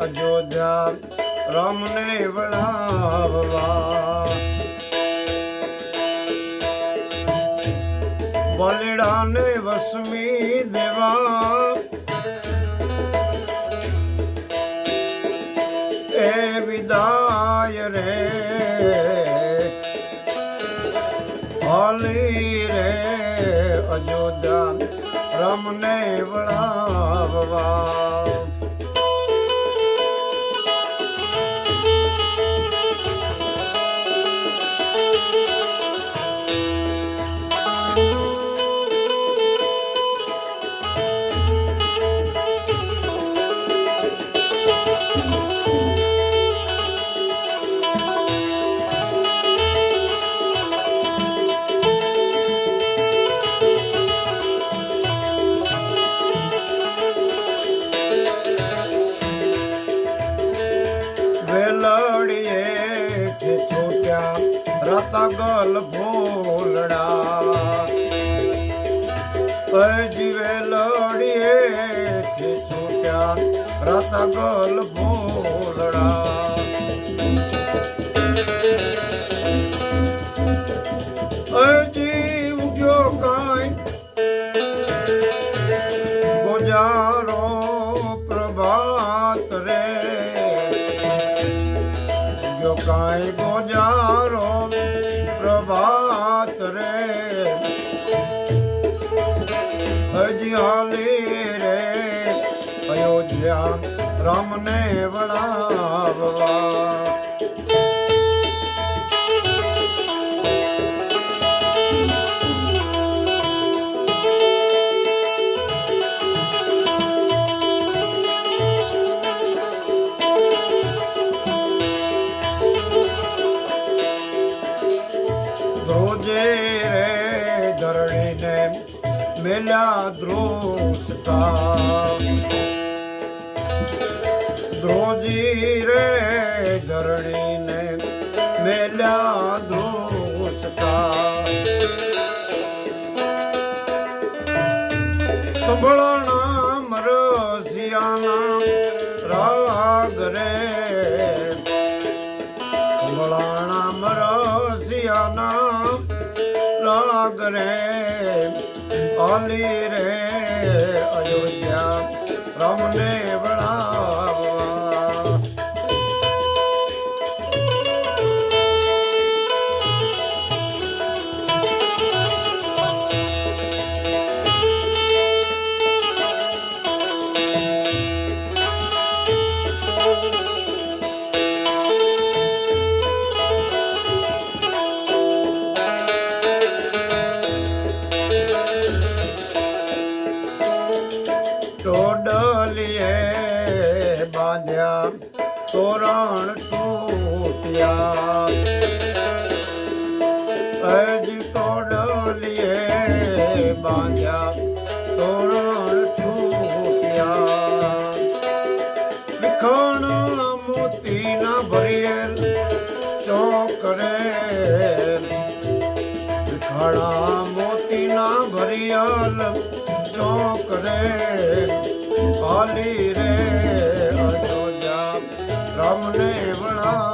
અયોધ્યા રામને વળાવવા. બલિડાને વસમી દેવા. એ વિદાય રે. ભલે રે અયોધ્યા રામને વળાવવા. રતગલ ભોલડા. હજી લડીએ છૂટ્યા રતગલ ભોલડા. હજી ઉગ્યો કાંઈ? ગુજારો પ્રભાત રે. જો કાંઈ ગુજારો? પ્રભાત રે. હજી હાલી રે. અયોધ્યા રામને વળાવવા મેલ્યા ધ્રુજતા ધ્રોજી રે ધરણીને મેલ્યા ધ્રુજતા સંભળાણા મરસિયાના રાગ રે. સંભળાણા મરસિયાના રાગ રે. આલી રે અયોધ્યા રમને વળાવવા ટોડલીએ બાંધ્યા, તોરણ તૂટ્યા. અજ ટોડલીએ બાંધ્યા, તોરણ તૂટ્યા. વિખણ મોતીના ભરેલ ચોકરે ઘણા મોતીના ભરિયલ ચોક હાલી રે અયોધ્યા રામને વળાવવા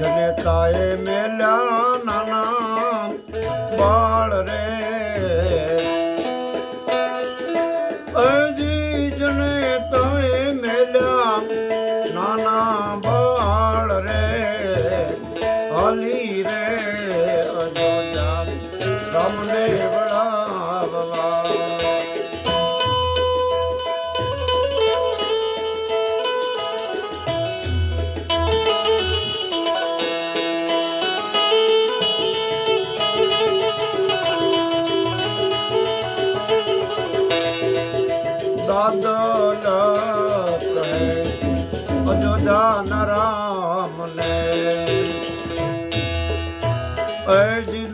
જનેતાએ મેલ્યા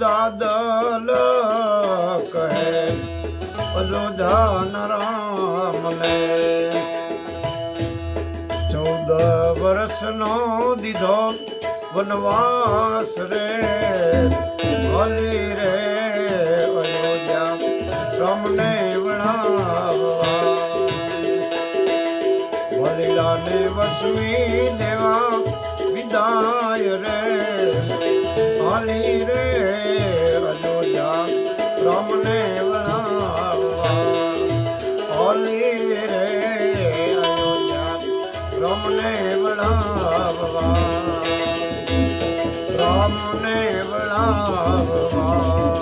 દાદલ કહે અયોધ્યા રામને ચૌદ વર્ષનો દીધો વનવાસ રે હરી રે, અયોધ્યા રામને વણાવવા. વલીલાને વસવી દેવા વિદાય રે. હાલી રે અયોધ્યા રમને વણાવવા હાલી રે અયોધ્યા રમને વણાવવા રમને વણાવવા